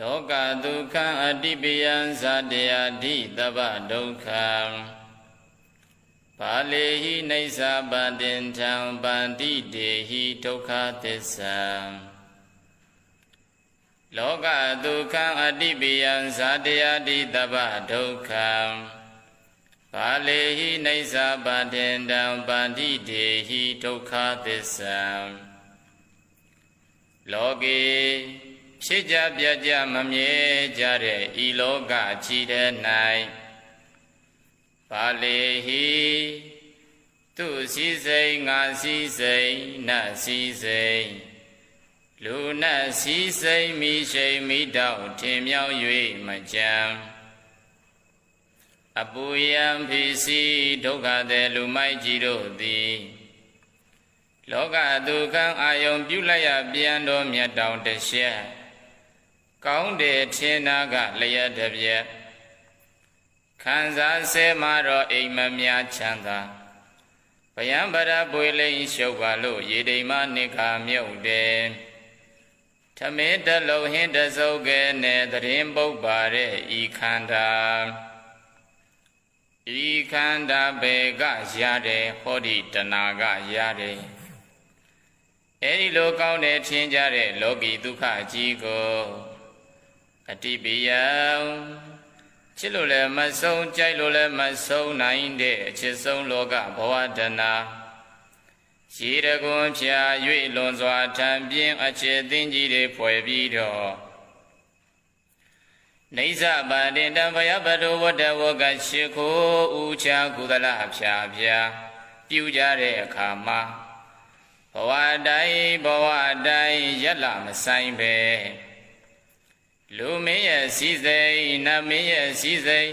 လောကဒုက္ခအတိပယံဇာတယာဓိတဗ္ဗဒုက္ခံပါလေဟိနေသပတင်ထံပန္တိတေဟိဒုက္ခသစ္စာလောကဒုက္ခအတိပယံဇာတယာဓိတဗ္ဗဒုက္ခံပါလေဟိနေသပတင်ထံပန္တိတေဟိဒုက္ခသစ္စာလောကေ ဖြစ်ကြပြကြမမြဲကြတဲ့ဤလောကကြီးတဲ့၌ပါလေဟိသူစည်းစိမ်ငါစည်းစိမ်နတ်စည်းစိမ်လူနတ်စည်းစိမ်မိရှိန်မိတောက်ထင်မြောက်၍မကြံအပူယံဖြစ်စီဒုက္ခတဲ့လူမိုက်ကြီးတို့သည်လောကဒုက္ခအာယုံပြုလိုက်ရပြန်တော်မြတ်တောင်တရှက် ကောင်းတယ်ထင်နာကလျက်တပြက်ခံစားဆဲမှာတော့အိမ်မများချမ်းသာဗယံဗရပွေလိန်ရှုပ်ပါလို့ရေတိမ်မနိခာမြုပ်တယ်ထမင်းတလုံးဟင်းတစုပ်ကဲနဲ့တရင်ပုတ်ပါတဲ့ဤခန္ဓာဤခန္ဓာဘေကရတယ်ဟောဒီတဏကရတယ်အဲဒီလိုကောင်းတဲ့ထင်ကြတဲ့လောကီဒုက္ခကြီးကို အတိပိယံချစ်လို့လည်းမဆုံးကြိုက်လို့လည်းမဆုံးနိုင်တဲ့အချစ်ဆုံးလောကဘဝတနာရှိတကွန်ဖြာ၍လွန်စွာထံပြင်းအချစ်သိင်းကြီးတွေဖွယ်ပြီးတော့နေဇပါတင်တံဘယပတောဝတ္တဝကရှိခိုးဥချာကုသလဖြာဖြာပြုကြတဲ့အခါမှာဘဝတိုင်းဘဝတိုင်းရက်လာမဆိုင်ပဲ လူမင်းရဲ့စည်းစိမ်နတ်မင်းရဲ့စည်းစိမ်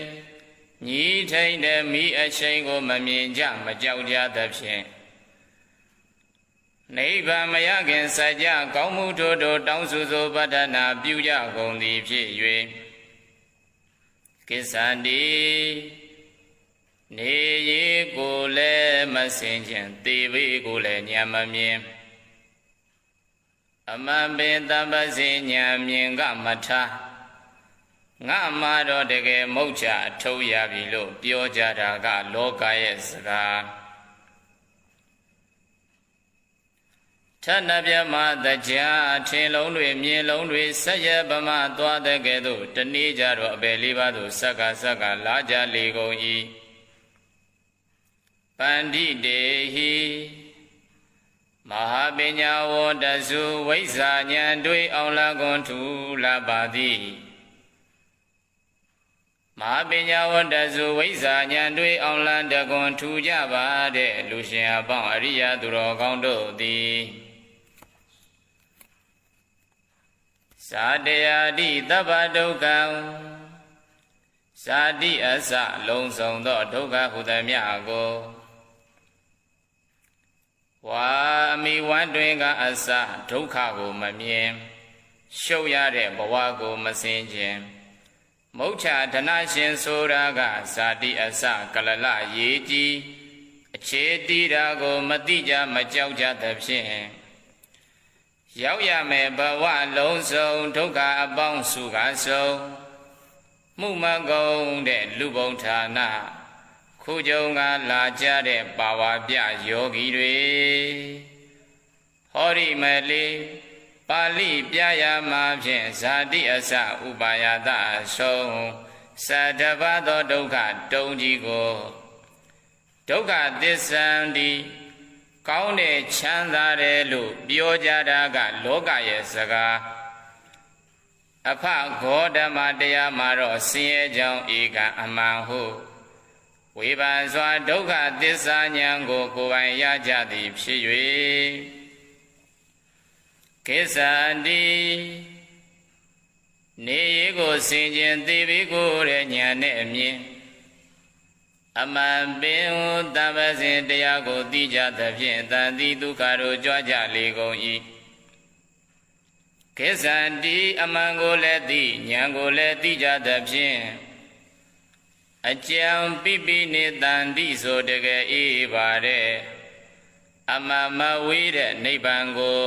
ညီထိန်တဲ့မိအချိန်ကိုမမြင်ကြမကြောက်ကြသဖြင့်နိဗ္ဗာန်မရခင်စကြကောင်းမှုတို့တို့တောင်းဆိုဆိုပတ္ထနာပြုကြကုန်သည်ဖြစ်၍ကိစ္ဆန္တိနေရီကိုလည်းမစင်ခြင်းသေဘေးကိုလည်းညံမမြင် အမံပင်တပ္ပစေညာမြင်ကမထားငါမှာတော့တကယ်မုတ်ချအထုတ်ရပြီလို့ပြောကြတာက လောကရဲ့စကားထဏပြမတကြားထင်လုံးတွေမြင်လုံးတွေဆက်ရပမသွားတဲ့ကဲ့သို့တနည်းကြတော့အပေလေးပါးသို့ဆက်ကဆက်ကလာကြလေကုန်၏ပန္တိတေဟိ မဟာပညာဝတ္တစုဝိဇ္ဇာဉာဏ်တွေအောင်လာကွန်ထူလာပါသည်မဟာပညာဝတ္တစုဝိဇ္ဇာဉာဏ်တွေအောင်လန်းတကွန်ထူကြပါတဲ့လူရှင်အပေါင်းအရိယသူတော်ကောင်းတို့သည်သာတယာတိတဗ္ဗဒုက္ခံဇာတိအစလုံးစုံသောဒုက္ခဟုသမျှကို ဝါအမိဝမ်းတွင်ကအစဒုက္ခကိုမမြင်ရှုပ်ရတဲ့ဘဝကိုမစင်ခြင်းမုတ်ချဓနရှင်ဆိုတာကဇာတိအစကလလရေကြီးအခြေတီးတာကိုမတိကြမကြောက်ကြသဖြင့်ရောက်ရမယ်ဘဝလုံးစုံဒုက္ခအပေါင်းစုကဆုံးမှုမကုံတဲ့လူဘုံဌာန ခုကြုံကလာကြတဲ့ပါဝါပြယောဂီတွေဟောရိမလေးပါဠိပြရမှာဖြင့်ဇာတိအစဥပါယတအဆုံးသတ္တဗသောဒုက္ခတုံးကြီးကိုဒုက္ခသစ္ဆန္တိကောင်းတဲ့ချမ်းသာတယ်လို့ပြောကြတာက လောကရဲ့စကားအဖဂေါဓမ္မတရားမှာတော့ဆင်းရဲကြောင်းဧကအမှန်ဟု ဝေဘာစွာဒုက္ခသစ္စာဉာဏ်ကိုကိုယ်ပိုင်ရကြသည်ဖြစ်၍ကိစ္ဆန္တိနေရီကိုဆင်ခြင်သိပြီးကိုတဲ့ဉာဏ်နဲ့အမြင်အမှန်ပင်ဟူတပ္ပစဉ်တရားကိုသိကြသဖြင့်တန်တိဒုက္ခတို့ကြွကြလေကုန်၏ကိစ္ဆန္တိအမှန်ကိုလည်းသိဉာဏ်ကိုလည်းသိကြသဖြင့် အကြံပိပိနေတန်တိဆိုတကယ်အေးပါတဲ့အမမဝေးတဲ့နိဗ္ဗာန်ကို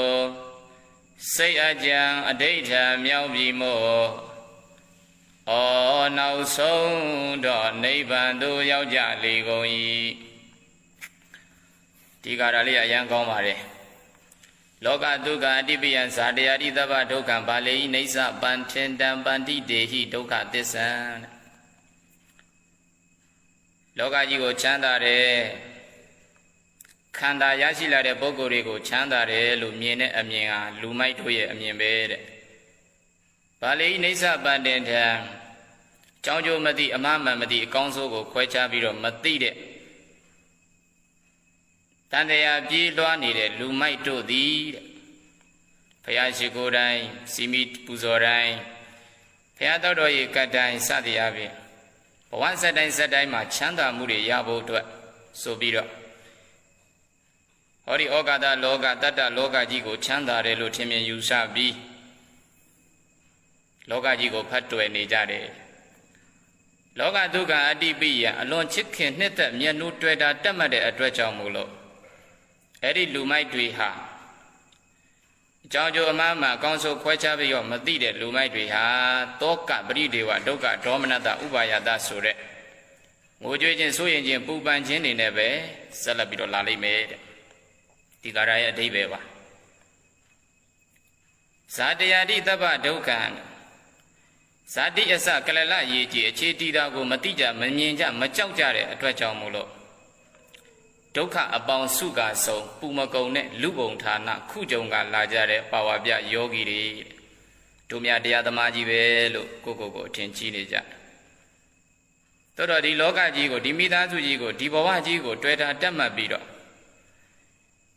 စိတ်အကြံအဋိဋ္ဌာမြောက်ပြီမို့ဩနောက်ဆုံးတော့နိဗ္ဗာန်သို့ရောက်ကြလေကုန်၏ဒီကာရလေးအရန်ကောင်းပါတယ်လောကဒုက္ခအတိပိယဇာတယာတိသဗ္ဗဒုက္ခဘာလေဤနေသပန်ထင်တံပန္တိတေဟိဒုက္ခသစ္ဆံ လောကကြီးကိုချမ်းသာတယ်ခန္ဓာရရှိလာတဲ့ပုဂ္ဂိုလ်တွေကိုချမ်းသာတယ်လို့မြင်တဲ့အမြင်ဟာလူမိုက်တို့ရဲ့အမြင်ပဲတဲ့။ဗာလိအိဋ္ဌပန္တင်ထံကြောင်းကျိုးမသိအမှားမှန်မသိအကောင်းဆုံးကိုခွဲခြားပြီးတော့မသိတဲ့တန်တရားပြေးလွှားနေတဲ့လူမိုက်တို့သည်တဲ့။ဘုရားရှိခိုးတိုင်းစီမီပူဇော်တိုင်းဘုရားတော်တော်ကြီးကတ်တိုင်းစသည်အပြင်ဘ ဝစက်တိုင်းစက်တိုင်းမှာချမ်းသာမှုတွေရဖို့အတွက်ဆိုပြီးတော့ဟောဒီဩကာသလောကတတ္တလောကကြီးကိုချမ်းသာတယ်လို့ထင်မြင်ယူဆပြီးလောကကြီးကိုဖတ်တွယ်နေကြတယ်လောကဒုက္ခအတိပိယအလွန်ချစ်ခင်နှစ်သက်မျက်နှာတွေ့တာတက်မှတ်တဲ့အတွက်ကြောင့်မို့လို့အဲ့ဒီလူမိုက်တွေဟာ အကြောင်းကျိုးအမှားမှအကောင်းဆုံးခွဲခြားပြီးတော့မသိတဲ့လူမိုက်တွေဟာတောကပရိဒေဝဒုက္ခဒေါမနတဥပါယတဆိုတဲ့ငိုကြွေးခြင်းစိုးရင်ခြင်းပူပန်ခြင်းတွေနဲ့ပဲဆက်လက်ပြီးတော့လာလိမ့်မယ်တဲ့ဒီကာရရဲ့အဓိပ္ပာယ်ပါဇာတယာတိတပ္ပဒုက္ခဇာတိအစကလလရေကြီးအခြေတည်တာကိုမတိကြမမြင်ကြမကြောက်ကြတဲ့အတွက်ကြောင့်မို့လို့ ဒုက္ခအပေါင်းစုကာဆုံးပူမကုံနဲ့လူပုံဌာနခုကြုံကလာကြတဲ့ပါဝါပြယောဂီတွေတို့မြတရားသမားကြီးပဲလို့ကိုကိုကိုအထင်ကြီးနေကြတော်တော်ဒီလောကကြီးကိုဒီမိသားစုကြီးကိုဒီဘဝကြီးကိုတွေ့တာတက်မှတ်ပြီးတော့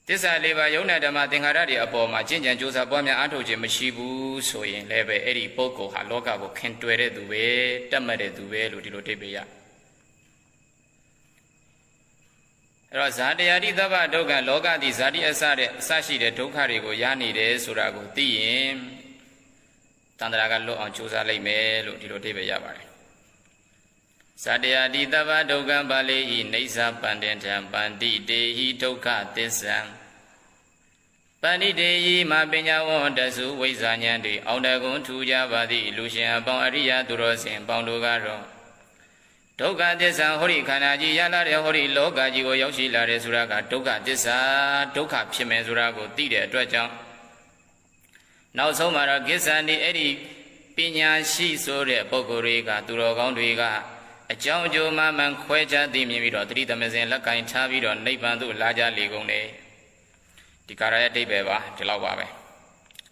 တစ္ဆာလေးပါးယုံနာဓမ္မသင်္ခါရတွေအပေါ်မှာကျင့်ကြံကြိုးစားပွားများအားထုတ်ခြင်းမရှိဘူးဆိုရင်လည်းပဲအဲ့ဒီပုဂ္ဂိုလ်ဟာလောကကိုခင်တွယ်တဲ့သူပဲတတ်မှတ်တဲ့သူပဲလို့ဒီလိုတိတ်ပေးရ အဲ့တော့ဇာတရားတိသဗ္ဗဒုက္ခလောကတိဇာတိအစတဲ့အစရှိတဲ့ဒုက္ခတွေကိုရနေတယ်ဆိုတာကိုသိရင်တန္တရာကလွတ်အောင်ကြိုးစားလိုက်မယ်လို့ဒီလိုတိတ်ပေးရပါတယ်ဇတယာတိတဗ္ဗဒုက္ခံပါလေဤနေသပန္တင်ထံပန္တိတေဟိဒုက္ခသစ္ဆံပန္တိတေဟိမပညာဝန္တစုဝိဇာဉဏ်တွေအောင်တကွန်ထူကြပါသည့်လူရှင်အပေါင်းအရိယသူတော်စင်ပေါင်းတို့ကတော့ ဒုက္ခသစ္စာဟောဒီခန္ဓာကြီးရလာတဲ့ဟောဒီလောကကြီးကိုရောက်ရှိလာတဲ့ဆိုတာကဒုက္ခသစ္စာဒုက္ခဖြစ်မယ်ဆိုတာကိုသိတဲ့အတွက်ကြောင့်နောက်ဆုံးမှာတော့ကိစ္ဆန်ဒီအဲ့ဒီပညာရှိဆိုတဲ့ပုဂ္ဂိုလ်တွေကသူတော်ကောင်းတွေကအကြောင်းအကျိုးမှမှန်ခွဲခြားသိမြင်ပြီးတော့တတိသမစဉ်လက်ကင်ထားပြီးတော့နိဗ္ဗာန်သို့လာကြလေကုန်တယ်ဒီကာရရဲ့အတိပ္ပယ်ပါဒီလောက်ပါပဲ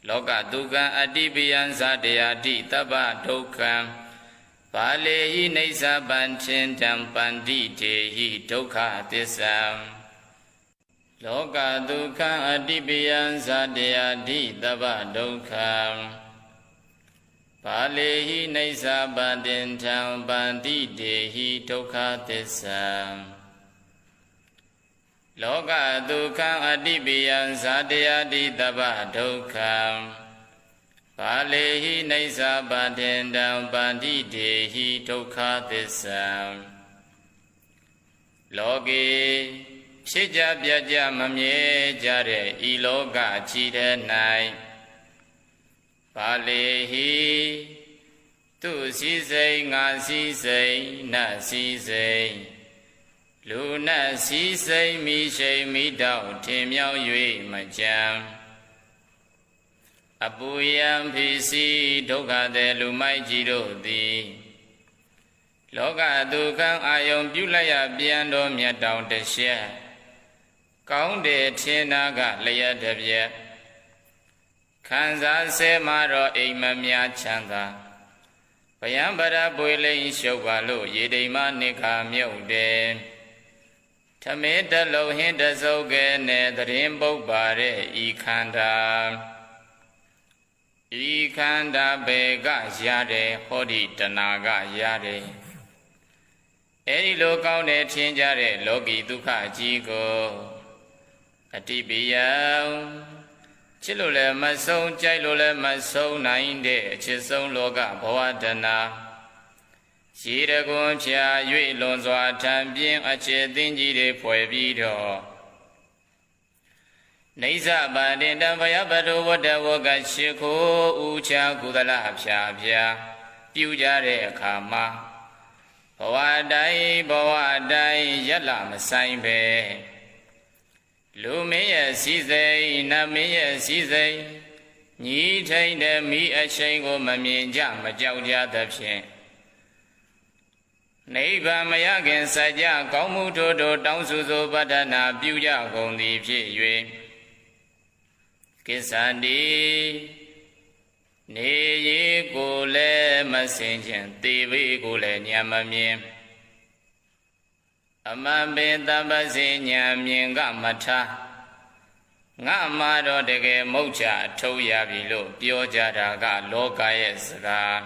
လောကဒုက္ခအတိပိယံဇာတယာတိတပ္ပဒုက္ခံ ပါလေဟိနေသပန်ချင်းတံပန္တိတေဟိဒုက္ခသစ္ဆံလောကဒုက္ခအတိပိယံဇာတယာတိတပ္ပဒုက္ခံပါလေဟိနေသပန္တင်ထံပန္တိတေဟိဒုက္ခသစ္စာလောကဒုက္ခအတိပိယံဇာတယာတိတပ္ပဒုက္ခံ ပါလေဟိနေသပန္တင်ထံပန္တိတေဟိဒုက္ခသစ္စာလောကေဖြစ်ကြပြကြမမြဲကြတဲ့ဤလောကကြီးတဲ့၌ပါလေဟိသူစီစိန်ငါစီစိန်နတ်စီစိန်လူနတ်စီစိန်မိရှိန်မိတောက်ထင်မြောက်၍မကြံ အပူယံဖိစီဒုက္ခတဲ့လူမိုက်ကြီးတို့သည်လောကဒုက္ခအာယုံပြုလိုက်ရပြန်တော်မြတ်တောင်တရှက်ကောင်းတယ်ထင်နာကလျက်တပြက်ခံစားဆဲမှာတော့အိမ်မများချမ်းသာဗယံပရပွေလိန်ရှုပ်ပါလို့ရေတိမ်မနိခာမြုပ်တယ်ထမေတလုံးဟင်းတစုပ်ကဲနဲ့တရင်ပုတ်ပါတဲ့ဤခန္ဓာ ဤခန္ဓာဘေကရတယ်ဟောဒီတဏကရတယ်အဲဒီလိုကောင်းတဲ့ထင်ကြတဲ့လောကီဒုက္ခကြီးကိုအတိပိယံချစ်လို့လည်းမဆုံးကြိုက်လို့လည်းမဆုံးနိုင်တဲ့အချစ်ဆုံးလောကဘဝတနာရှိတကွန်ဖြာ၍လွန်စွာထံပြင်းအချစ်သိင်းကြီးတွေဖွဲ့ပြီးတော့ နေဇဗန္တင်တံဘယပတောဝတ္တဝကရှိခိုဥချာကုသလဖြာဖြာပြုကြတဲ့အခါမှာဘဝတိုင်းဘဝတိုင်းရက်လာမဆိုင်ပဲလူမင်းရဲ့စီစိန်နတ်မင်းရဲ့စီစိန်ညီထိန်တဲ့မိအရှိန်ကိုမမြင်ကြမကြောက်ကြသဖြင့်နိဗ္ဗာန်မရခင်စัจ जा ကောင်းမှုထို့ထို့တောင်းစုစုပတ္ထနာပြုကြကုန်သည်ဖြစ်၍ ကိစ္ဆန္တိနေရီကိုလည်းမစင်ခြင်းသေဘေးကိုလည်းညံမမြင်အမှန်ပင်တပ္ပစေညာမြင်ကမထားငါမှာတော့တကယ်မုတ်ချအထုတ်ရပြီလို့ပြောကြတာကလောကရဲ့စကား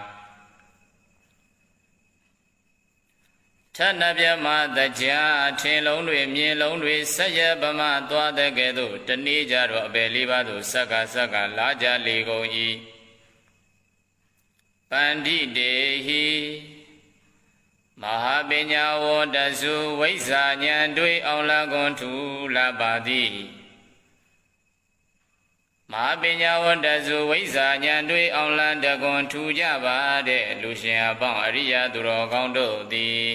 ထဏပြမတကြားထင်လုံးတွေမြင်လုံးတွေဆက်ရပမသွားတဲ့ကဲ့သို့တနေ့ကြတော့အပေလေးပါးသို့ဆက်ကဆက်ကလာကြလေကုန်၏ပန္တိတေဟိမဟာပညာဝတ္တစုဝိဇ္ဇာဉာဏ်တွေအောင်လာကုန်ထူလာပါသည်မဟာပညာဝတ္တစုဝိဇ္ဇာဉာဏ်တွေအောင်လန်းတကွန်ထူကြပါတဲ့လူရှင်အပေါင်းအရိယသူတော်ကောင်းတို့သည်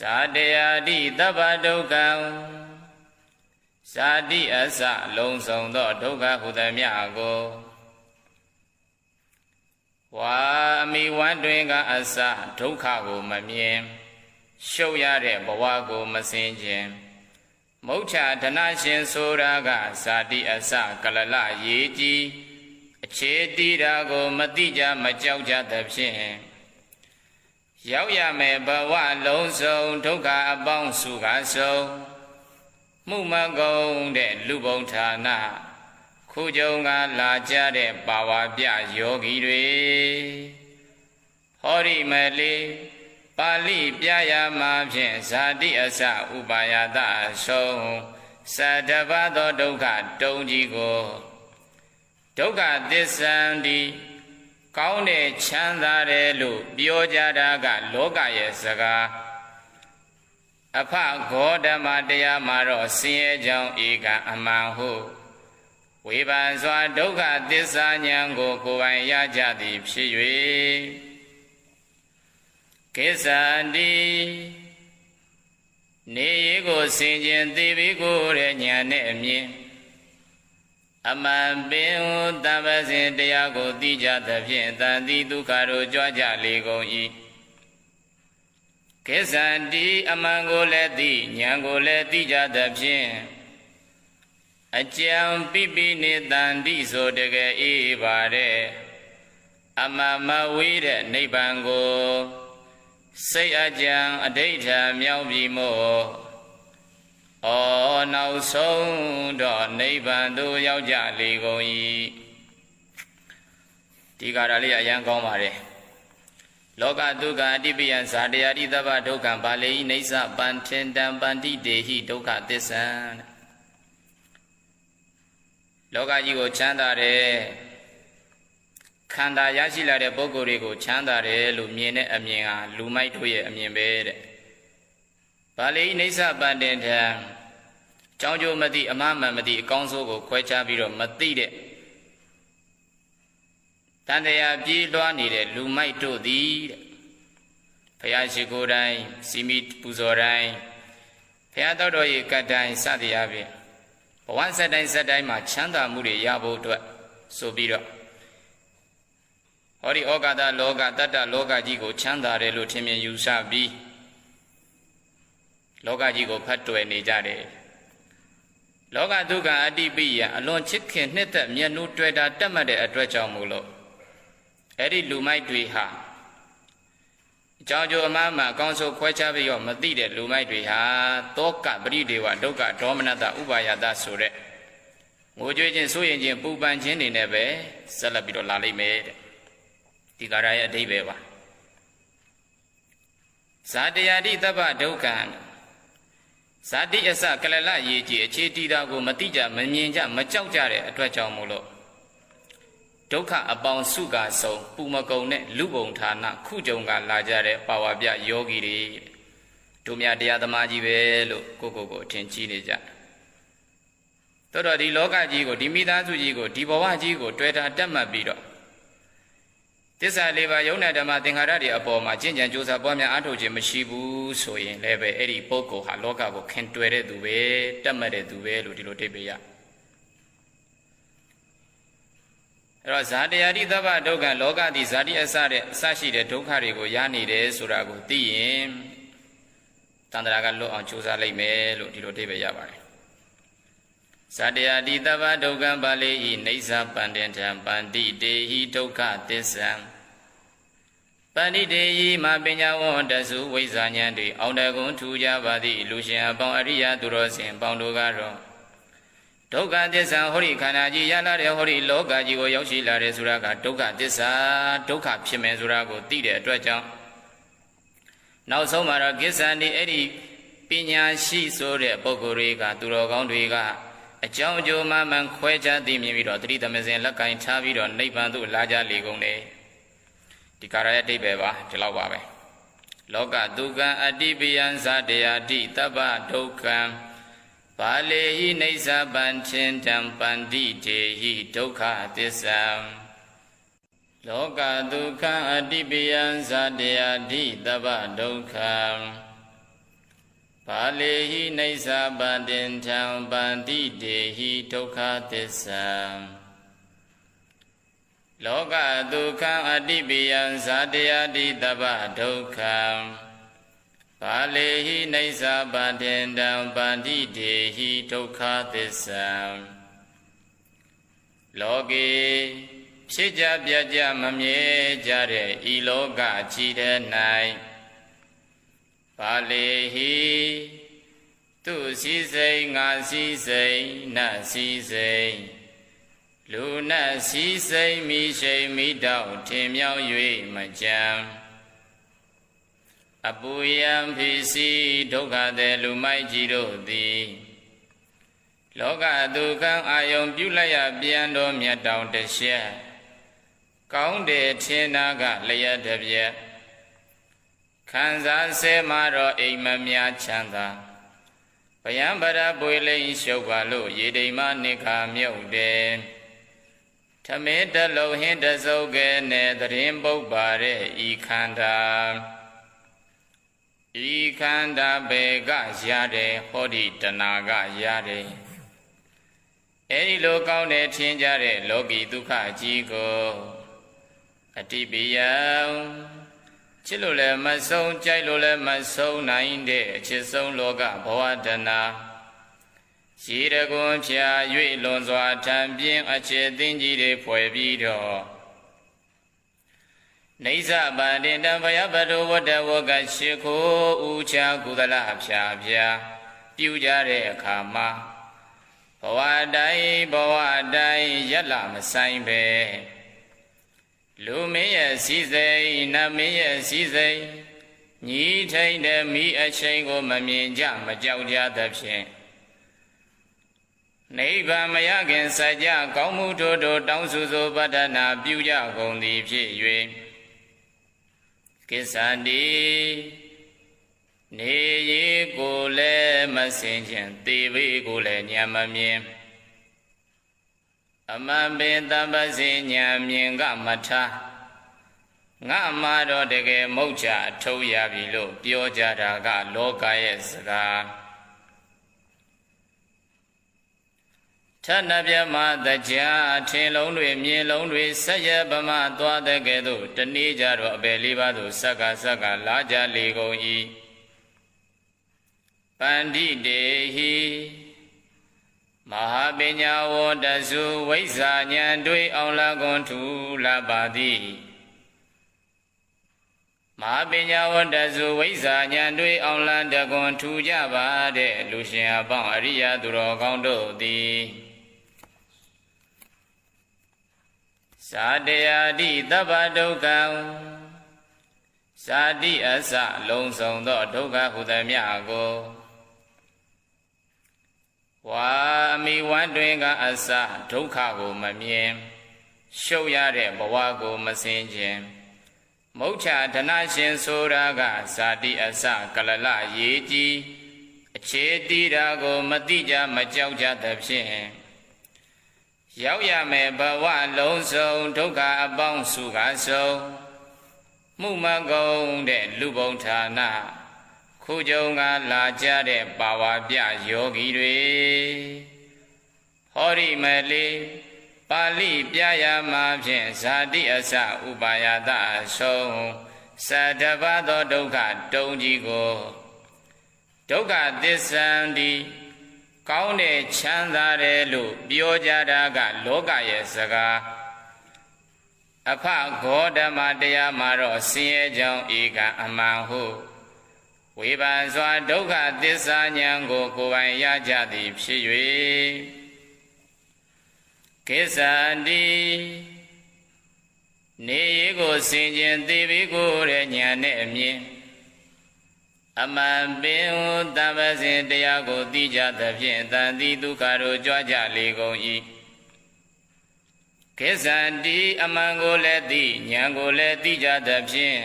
သာတယာတိတပ္ပဒုက္ခံဇာတိအစလုံးစုံသောဒုက္ခဟုသမျှကိုဝါအမိဝမ်းတွင်ကအစဒုက္ခကိုမမြင်ရှုပ်ရတဲ့ဘဝကိုမစင်ခြင်းမုဋ္ဌာဒနာရှင်ဆိုတာကဇာတိအစကလလရေကြီးအခြေတီးတာကိုမတိကြမကြောက်ကြသဖြင့် ရောက်ရမယ်ဘဝလုံးစုံဒုက္ခအပေါင်းစုကဆုံးမှုမကုံတဲ့လူဘုံဌာနခုကြုံကလာကြတဲ့ပါဝါပြယောဂီတွေဟောရိမလေးပါဠိပြရမှာဖြင့်ဇာတိအစဥပါယတအဆုံးသတ္တပသောဒုက္ခတုံးကြီးကိုဒုက္ခသစ္ဆန္တိ ကောင်းတဲ့ချမ်းသာတယ်လို့ပြောကြတာက လောကရဲ့စကားအဖဂေါဓမ္မတရားမှာတော့ဆင်းရဲကြောင်းဧကအမှန်ဟုဝေဖန်စွာဒုက္ခသစ္စာဉာဏ်ကို ကိုယ်ပိုင်ရကြသည်ဖြစ်၍ကိစ္ဆန္တိနေရီကိုဆင်ခြင်သိပြီကိုတဲ့ဉာဏ်နဲ့အမြင် အမှန်ပင်တပ္ပစဉ်တရားကိုသိကြသဖြင့်တန်တိဒုက္ခတို့ကြွကြလေကုန်၏ကိစ္ဆန္တိအမှန်ကိုလည်းသိဉာဏ်ကိုလည်းသိကြသဖြင့်အကြံပိပိနေတန်တိဆိုတကယ်အေးပါတဲ့အမှန်မဝေးတဲ့နိဗ္ဗာန်ကိုစိတ်အကြံအဋိဋ္ဌာမြောက်ပြီမို့ ဩနောက်ဆုံးတော့နိဗ္ဗာန်သို့ရောက်ကြလေကုန်၏ဒီကာရလေးအရန်ကောင်းပါတယ်လောကဒုက္ခအတိပိယဇာတယာတိတဗ္ဗဒုက္ခံဘာလေဤနေသပန်ထင်တံပန္တိတေဟိဒုက္ခသစ္ဆံလောကကြီးကိုချမ်းသာတယ်ခန္ဓာရရှိလာတဲ့ပုဂ္ဂိုလ်တွေကိုချမ်းသာတယ်လို့မြင်တဲ့အမြင်ဟာလူမိုက်တို့ရဲ့အမြင်ပဲတဲ့။ဗာလိအိဋ္ဌပန္တင်ထံ ကြောင်းကျိုးမသိအမှားမှန်မသိအကောင်းဆုံးကိုခွဲခြားပြီးတော့မသိတဲ့တန်တရားပြေးလွှားနေတဲ့လူမိုက်တို့သည်တဲ့။ဘုရားရှိခိုးတိုင်းစီမီပူဇော်တိုင်းဘုရားတော်တော်ကြီးကတ်တိုင်းစသည်အပြင်ဘဝဆက်တိုင်းဆက်တိုင်းမှာချမ်းသာမှုတွေရဖို့အတွက်ဆိုပြီးတော့ဟောဒီဩကာသလောကတတ္တလောကကြီးကို ချမ်းသာတယ်လို့ထင်မြင်ယူဆပြီးလောကကြီးကိုဖတ်တွယ်နေကြတယ် လောကဒုက္ခအတ္တိပိယအလွန်ချစ်ခင်နှစ်သက်မျက်နှာတွေ့တာတက်မှတ်တဲ့အတွက်ကြောင့်မို့လို့အဲ့ဒီလူမိုက်တွေဟာအကြောင်းကျိုးအမှားမှအကောင်းဆုံးခွဲခြားပြီးတော့မသိတဲ့လူမိုက်တွေဟာတောကပရိဒေဝဒုက္ခဒေါမနတဥပါယတဆိုတဲ့ငိုကြွေးခြင်းစိုးရင်ခြင်းပူပန်ခြင်းတွေနဲ့ပဲဆက်လက်ပြီးတော့လာလိမ့်မယ်တဲ့ဒီကာရရဲ့အဓိပ္ပာယ်ပါဇာတယာတိတပ္ပဒုက္ခံ ဇာတိအစကလလရေကြီးအခြေတည်တာကိုမတိကြမမြင်ကြမကြောက်ကြတဲ့အတွက်ကြောင့်မို့လို့ဒုက္ခအပေါင်းစုကဆုံးပူမကုံနဲ့လူပုံဌာနခုကြုံကလာကြတဲ့ပါဝါပြယောဂီတွေတို့မြတရားသမားကြီးပဲလို့ကိုကိုကိုအထင်ကြီးနေကြတော်တော်ဒီလောကကြီးကိုဒီမိသားစုကြီးကိုဒီဘဝကြီးကိုတွေ့တာတက်မှတ်ပြီးတော့ တစ္ဆာလေးပါးယုံနာဓမ္မသင်္ခါရတွေအပေါ်မှာကျင့်ကြံကြိုးစားပွားများအားထုတ်ခြင်းမရှိဘူးဆိုရင်လည်းပဲအဲ့ဒီပုဂ္ဂိုလ်ဟာလောကကိုခင်တွယ်တဲ့သူပဲတက်မှတ်တဲ့သူပဲလို့ဒီလိုထိပ်ပေးရအဲ့တော့ဇာတရားတိသဗ္ဗဒုက္ခလောကတိဇာတိအစတဲ့အစရှိတဲ့ဒုက္ခတွေကိုရနေတယ်ဆိုတာကိုသိရင်တန္တရာကလွတ်အောင်ကြိုးစားလိုက်မယ်လို့ဒီလိုထိပ်ပေးရပါတယ် ဇာတယာတိတဗ္ဗဒုက္ခံပါဠိဤနေသပန္တင်ထံပန္တိတေဟိဒုက္ခသစ္ဆံပန္တိတေဟိမပညာဝန္တစုဝိဇာဉဏ်တွေအောင်တကုံထူကြပါသည့်လူရှင်အပေါင်းအရိယသူတော်စင်ပေါင်းတို့ကတော့ဒုက္ခသစ္စာဟောဒီခန္ဓာကြီးရလာတဲ့ဟောဒီလောကကြီးကိုရောက်ရှိလာတဲ့ဆိုတာကဒုက္ခသစ္စာဒုက္ခဖြစ်မယ်ဆိုတာကိုသိတဲ့အတွက်ကြောင့်နောက်ဆုံးမှာတော့ကိစ္ဆန်ဒီအဲ့ဒီပညာရှိဆိုတဲ့ပုဂ္ဂိုလ်တွေကသူတော်ကောင်းတွေက အကြောင်းအကျိုးမှမှန်ခွဲခြားသိမြင်ပြီးတော့တတိသမစင်လက်ကင်ထားပြီးတော့နိဗ္ဗာန်သို့လာကြလေကုန်တယ်ဒီကာရရဲ့အတိပ္ပယ်ပါဒီလောက်ပါပဲလောကဒုက္ခံအတိပယံဇာတယာတိတပ္ပဒုက္ခံပါလေဟိနေသပံချင်းတံပန္တိတေဟိဒုက္ခသစ္ဆံလောကဒုက္ခံအတိပယံဇာတယာတိတပ္ပဒုက္ခံ ပါလေဟိနေသပတင်ထံပန္တိတေဟိဒုက္ခသစ္ဆံလောကဒုက္ခံအတိပိယံဇာတယာတိတပ္ပဒုက္ခံပါလေဟိနေသပတင်ထံပန္တိတေဟိဒုက္ခသစ္ဆံလောကေဖြစ်ကြပြကြမမြဲကြတဲ့ဤလောကကြီးတဲ့၌ ပါလေဟိသူစည်းစိမ်ငါစည်းစိမ်နတ်စည်းစိမ်လူနတ်စည်းစိမ်မိရှိန်မိတောက်ထင်မြောက်၍မကြံအပူယံဖြစ်စီဒုက္ခတဲ့လူမိုက်ကြီးတို့သည်လောကဒုက္ခအာယုံပြုလိုက်ရပြန်တော်မြတ်တောင်တရှက်ကောင်းတယ်ထင်နာကလျက်တပြက် ခံစားဆဲမှာတော့အိမ်မများချမ်းသာဗယံပရပွေလိန်ရှုပ်ပါလို့ရေတိမ်မနိခာမြုပ်တယ်ထမင်းတလုံးဟင်းတစုပ်ကဲနဲ့တရင်ပုတ်ပါတဲ့ဤခန္ဓာဤခန္ဓာဘေကရတယ်ဟောဒီတဏကရတယ်အဲဒီလိုကောင်းတဲ့ထင်ကြတဲ့လောကီဒုက္ခကြီးကိုအတိပိယံ ချစ်လို့လည်းမဆုံးကြိုက်လို့လည်းမဆုံးနိုင်တဲ့အချစ်ဆုံးလောကဘဝတနာရှိတကွန်ဖြာ၍လွန်စွာထံပြင်းအချစ်သိင်းကြီးတွေဖွဲ့ပြီးတော့နေဇဗန္တင်တံဘယပတောဝတ္တဝကရှိခိုးဥချာကုသလဖြာဖြာပြုကြတဲ့အခါမှာဘဝတိုင်းဘဝတိုင်းရက်လာမဆိုင်ပဲ လူမင်းရဲ့စည်းစိမ်နတ်မင်းရဲ့စည်းစိမ်ညီထိန်တဲ့မိအချိန်ကိုမမြင်ကြမကြောက်ကြသဖြင့်နိဗ္ဗာန်မရခင်စကြကောင်းမှုတို့တို့တောင်းစုဆိုပတ္ထနာပြုကြကုန်သည်ဖြစ်၍ကိစ္ဆန္တိနေရီကိုလည်းမစင်ခြင်းသေဘေးကိုလည်းညံမမြင် အမံပင်တပ္ပစေညာမြင်ကမထားငါမှာတော့တကယ်မုတ်ချအထုတ်ရပြီလို့ပြောကြတာက လောကရဲ့စကားထဏပြမတကြာထင်လုံးတွေမြင်လုံးတွေဆက်ရပမသွားတဲ့ကဲ့သို့တနေ့ကြတော့အပေလေးပါးသို့ဆက်ကဆက်ကလာကြလေကုန်၏ပန္တိတေဟိ မဟာပညာဝတ္တစုဝိဇ္ဇာဉာဏ်တွေအောင်လာကုန်ထူလာပါသည်မဟာပညာဝတ္တစုဝိဇ္ဇာဉာဏ်တွေအောင်လန်းတကွန်ထူကြပါတဲ့လူရှင်အပေါင်းအရိယသူတော်ကောင်းတို့သည်သာတယာတိတပ္ပဒုက္ခံဇာတိအစလုံးစုံသောဒုက္ခဟုသမျှကို ဝါအမိဝမ်းတွင်ကအစဒုက္ခကိုမမြင်ရှုပ်ရတဲ့ဘဝကိုမစင်ခြင်းမမုတ်ချဓနရှင်ဆိုတာကဇာတိအစကလလရေကြီးအခြေတီးတာကိုမတိကြမကြောက်ကြသဖြင့်ရောက်ရမယ်ဘဝလုံးစုံဒုက္ခအပေါင်းစုကဆုံးမှုမကုံတဲ့လူဘုံဌာန ခုကြုံကလာကြတဲ့ပါဝါပြယောဂီတွေဟောရိမလေးပါဠိပြရမှာဖြင့်ဇာတိအစဥပါယတအဆုံးသတ္တပသောဒုက္ခတုံးကြီးကိုဒုက္ခသစ္ဆန္တိကောင်းတဲ့ချမ်းသာတယ်လို့ပြောကြတာက လောကရဲ့စကားအဖဂေါဓမ္မတရားမှာတော့ဆင်းရဲကြောင်းဧကအမှန်ဟု ဝေဘာစွာဒုက္ခသစ္စာဉာဏ်ကို ကိုယ်ပိုင်ရကြသည်ဖြစ်၍ကိစ္ဆန္တိနေရီကိုစင်ကျင်သိပြီးကိုယ်ရဲ့ဉာဏ်နဲ့အမြင်အမှန်ပင်ဟူတပ္ပစဉ်တရားကိုသိကြသဖြင့်တန်တိဒုက္ခတို့ကြွကြလေကုန်၏ကိစ္ဆန္တိအမှန်ကိုလည်းသိဉာဏ်ကိုလည်းသိကြသဖြင့်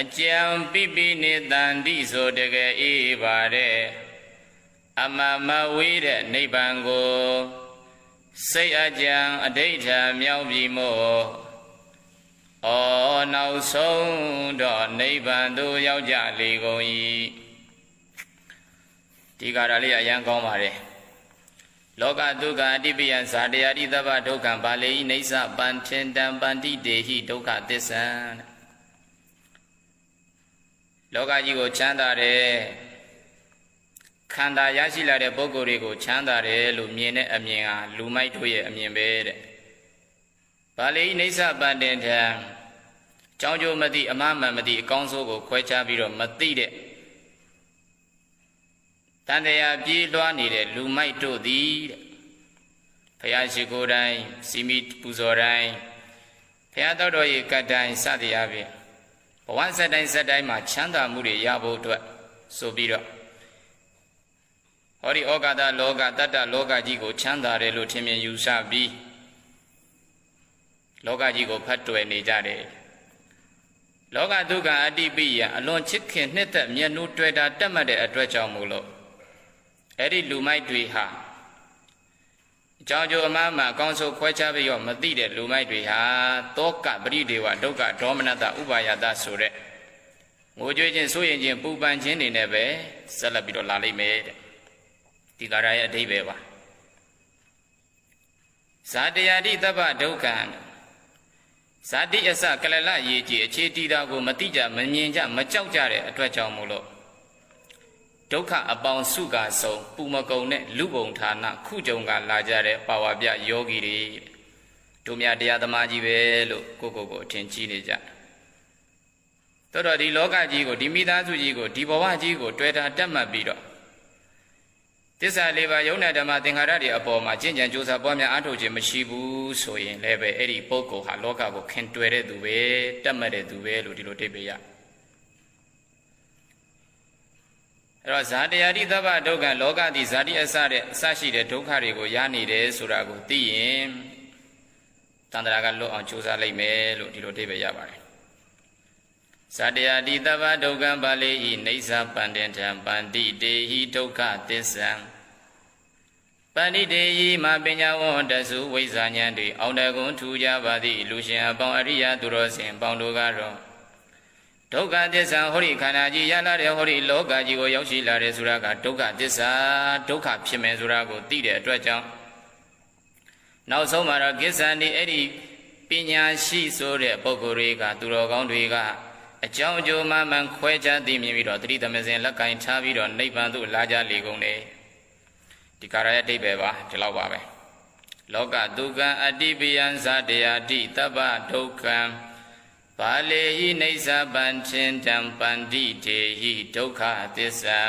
အကြံပိပိနေတန်တိဆိုတကယ်အေးပါတဲ့အမှန်မဝေးတဲ့နိဗ္ဗာန်ကိုစိတ်အကြံအဋိဋ္ဌာမြောက်ပြီမို့ဩနောက်ဆုံးတော့နိဗ္ဗာန်သို့ရောက်ကြလေကုန်၏ဒီကာရလေးအရန်ကောင်းပါတယ်လောကဒုက္ခအတိပိယဇာတယာတိသဗ္ဗဒုက္ခံဘာလေဤနေသပန်ထင်တံပန္တိတေဟိဒုက္ခသစ္ဆံ လောကကြီးကိုချမ်းသာတယ်ခန္ဓာရရှိလာတဲ့ပုဂ္ဂိုလ်တွေကိုချမ်းသာတယ်လို့မြင်တဲ့အမြင်ဟာလူမိုက်တို့ရဲ့အမြင်ပဲတဲ့။ဗာလိအိဋ္ဌပတ္တင်ထံကြောင်းကျိုးမသိအမှားမှန်မသိအကောင်းဆုံးကိုခွဲခြားပြီးတော့မသိတဲ့တန်တရားပြေးလွှားနေတဲ့လူမိုက်တို့သည်တဲ့။ဖရာရှိကိုယ်တိုင်စီမီပူဇော်တိုင်းဖရာတော်တော်ရဲ့ကတ်တိုင်းစသည်အပြင် ဘဝစက်တိုင်းစက်တိုင်းမှာချမ်းသာမှုတွေရဖို့အတွက်ဆိုပြီးတော့ဟောဒီဩကာသလောကတတ္တလောကကြီးကိုချမ်းသာတယ်လို့ထင်မြင်ယူဆပြီးလောကကြီးကိုဖတ်တွယ်နေကြတယ်လောကဒုက္ခအတိပိယအလွန်ချစ်ခင်နှစ်သက်မျက်နှာတွေ့တာတက်မှတ်တဲ့အတွက်ကြောင့်မို့လို့အဲ့ဒီလူမိုက်တွေဟာ အကြောင်းကျိုးအမှားမှအကောင်းဆုံးခွဲခြားပြီးတော့မသိတဲ့လူမိုက်တွေဟာတောကပရိဒေဝဒုက္ခဒေါမနတဥပါယတဆိုတဲ့ငိုကြွေးခြင်းဆိုရင်ခြင်းပူပန်ခြင်းတွေနဲ့ပဲဆက်လက်ပြီးတော့လာလိမ့်မယ်တဲ့ဒီကာရရဲ့အဓိပ္ပာယ်ပါဇာတယာတိတပ္ပဒုက္ခံဇာတိအစကလလရေကြီးအခြေတည်တာကိုမတိကြမမြင်ကြမကြောက်ကြတဲ့အတွက်ကြောင့်မို့လို့ ဒုက္ခအပေါင်းစုကဆုံးပူမကုံနဲ့လူဘုံဌာနခုကြုံကလာကြတဲ့ပါဝါပြယောဂီတွေတို့မြတရားသမားကြီးပဲလို့ကိုကိုကိုအထင်ကြီးနေကြတော်တော်ဒီလောကကြီးကိုဒီမိသားစုကြီးကိုဒီဘဝကြီးကိုတွေ့တာတက်မှတ်ပြီးတော့သစ္စာလေးပါးယုံနာဓမ္မသင်္ခါရတွေအပေါ်မှာကျင့်ကြံကြိုးစားပွားများအားထုတ်ခြင်းမရှိဘူးဆိုရင်လည်းပဲအဲ့ဒီပုဂ္ဂိုလ်ဟာလောကကိုခင်တွယ်တဲ့သူပဲတက်မှတ်တဲ့သူပဲလို့ဒီလိုသိပေးရ အဲ့တော့ဇာတယာတိသဗ္ဗဒုက္ခလောကသည်ဇာတိအစတဲ့အစရှိတဲ့ဒုက္ခတွေကိုရနေတယ်ဆိုတာကိုသိရင်တန္တရာကလွတ်အောင်ကြိုးစားလိုက်မယ်လို့ဒီလိုသိပေးရပါတယ်ဇတယတိတဗ္ဗဒုက္ခံပါလေဤနေသပန္တင်ထံပန္တိတေဟိဒုက္ခသစ္ဆံပန္တိတေဟိမပညာဝန္တစုဝိဇာဉဏ်တွေအောင်တကွန်ထူကြပါသည့်လူရှင်အပေါင်းအရိယသူတော်စင်ပေါင်းတို့ကတော့ ဒုက္ခသစ္စာဟောဒီခန္ဓာကြီးရလာတဲ့ဟောဒီလောကကြီးကိုရောက်ရှိလာတဲ့ဆိုတာကဒုက္ခသစ္စာဒုက္ခဖြစ်မယ်ဆိုတာကိုသိတဲ့အတွက်ကြောင့်နောက်ဆုံးမှာတော့ကိစ္ဆန်ဒီအဲ့ဒီပညာရှိဆိုတဲ့ပုဂ္ဂိုလ်တွေကသူတော်ကောင်းတွေကအကြောင်းအကျိုးမှမှန်ခွဲခြားသိမြင်ပြီးတော့တတိသမစဉ်လက်ကင်ထားပြီးတော့နိဗ္ဗာန်သို့လာကြလေကုန်တယ်ဒီကာရရဲ့အတိပ္ပယ်ပါဒီလောက်ပါပဲလောကဒုက္ခအတိပိယံဇာတယာတိတပ္ပဒုက္ခံ ဘာလေဟိနေသပန္ချင်တံပန္တိတေဟိဒုက္ခသစ္ဆံ